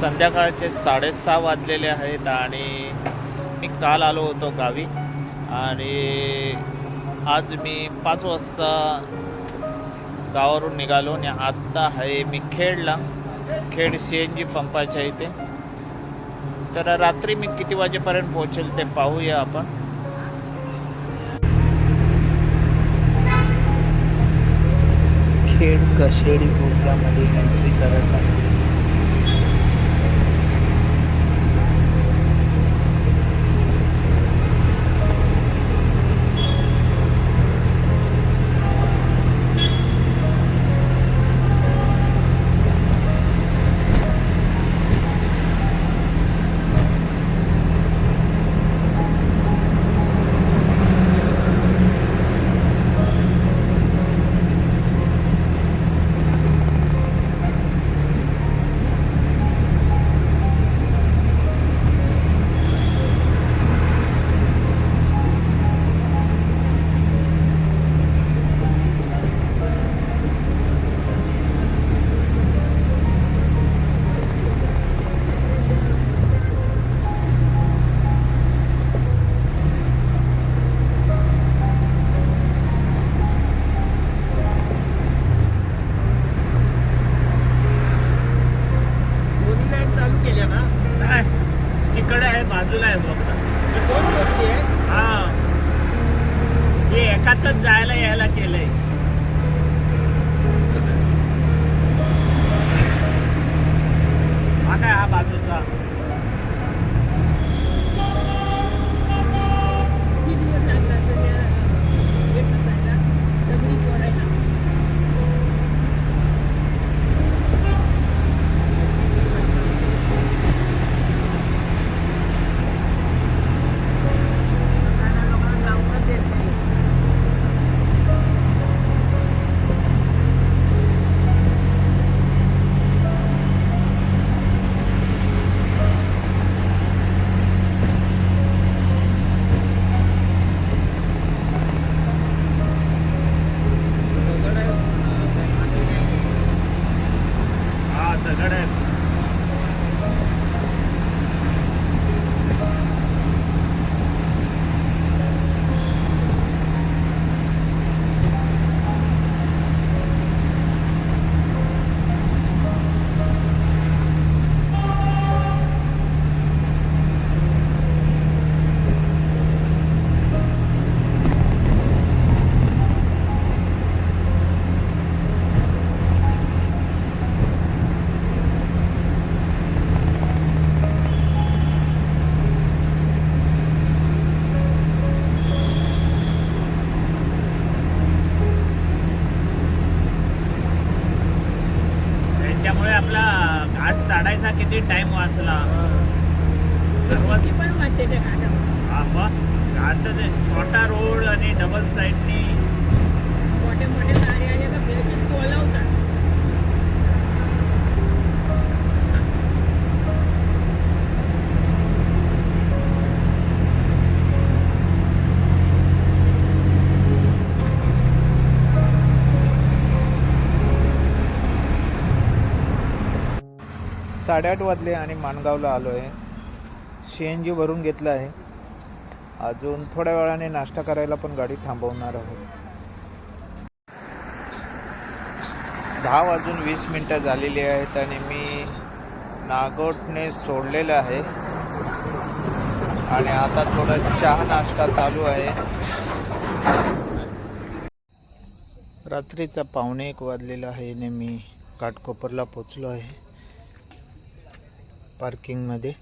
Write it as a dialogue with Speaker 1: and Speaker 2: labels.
Speaker 1: संध्याकाळचे साडेसहा वाजलेले आहेत आणि मी काल आलो होतो गावी. आणि आज मी पाच वाजता गावावरून निघालो आणि आत्ता आहे मी खेडला. खेड सी एन जी पंपाच्या इथे. तर रात्री मी किती वाजेपर्यंत पोहोचेल ते पाहूया आपण. खेड कशेडी बोगद्यामध्ये एंट्री करत आहे. तिकडे आहे बाजूला आहे
Speaker 2: तर दोन बोगदी आहे
Speaker 1: हा. हे एकातच जायला यायला केलंय. हा काय हा बाजूचा? हा आपला घाट चढायचा किती टाइम वाचला.
Speaker 3: पण वाटते त्या घाटावर.
Speaker 1: हा मग घाट ते छोटा रोड आणि डबल साईडनी साडेआठ वाजले आणि माणगावला आलो आहे सी एन जी भरून घेतलं आहे. अजून थोड्या वेळाने नाश्ता करायला पण गाडी थांबवणार आहोत. दहा वाजून वीस मिनटं झालेली आहेत आणि मी नागोटने सोडलेलं आहे. आणि आता थोडं चहा नाश्ता चालू आहे. रात्रीचा पावणे एक वाजलेला आहे आणि मी काटकोपरला पोचलो आहे. पार्किंगमध्ये